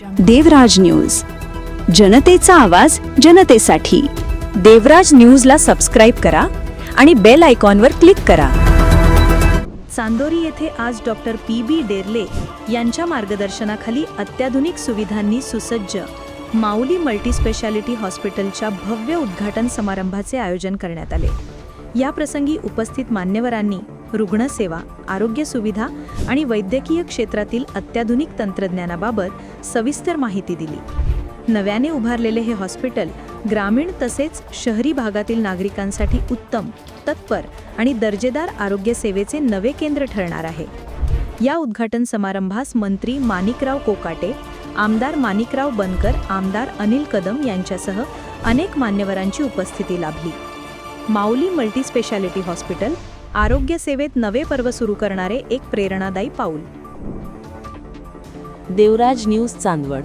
देवराज news. जनतेचा आवाज जनतेसाठी. देवराज न्यूजला सबस्क्राईब करा आणि बेल आयकॉनवर क्लिक करा. चांदोरी येथे आज डॉक्टर पी बी डेरले यांच्या मार्गदर्शनाखाली अत्याधुनिक सुविधांनी सुसज्ज माऊली मल्टीस्पेशालिटी हॉस्पिटलच्या भव्य उद्घाटन समारंभाचे आयोजन करण्यात आले. या प्रसंगी उपस्थित मान्यवरांनी रुग्णसेवा आरोग्य सुविधा आणि वैद्यकीय क्षेत्रातील अत्याधुनिक तंत्रज्ञानाबाबत सविस्तर माहिती दिली. नव्याने उभारलेले हे हॉस्पिटल ग्रामीण तसेच शहरी भागातील नागरिकांसाठी उत्तम तत्पर आणि दर्जेदार आरोग्य सेवेचे नवे केंद्र ठरणार आहे. या उद्घाटन समारंभास मंत्री माणिकराव कोकाटे आमदार माणिकराव बनकर आमदार अनिल कदम यांच्यासह अनेक मान्यवरांची उपस्थिती लाभली. माऊली मल्टीस्पेशालिटी हॉस्पिटल आरोग्य सेवेत नवे पर्व सुरू करणारे एक प्रेरणादायी पाऊल. देवराज न्यूज चांदवड.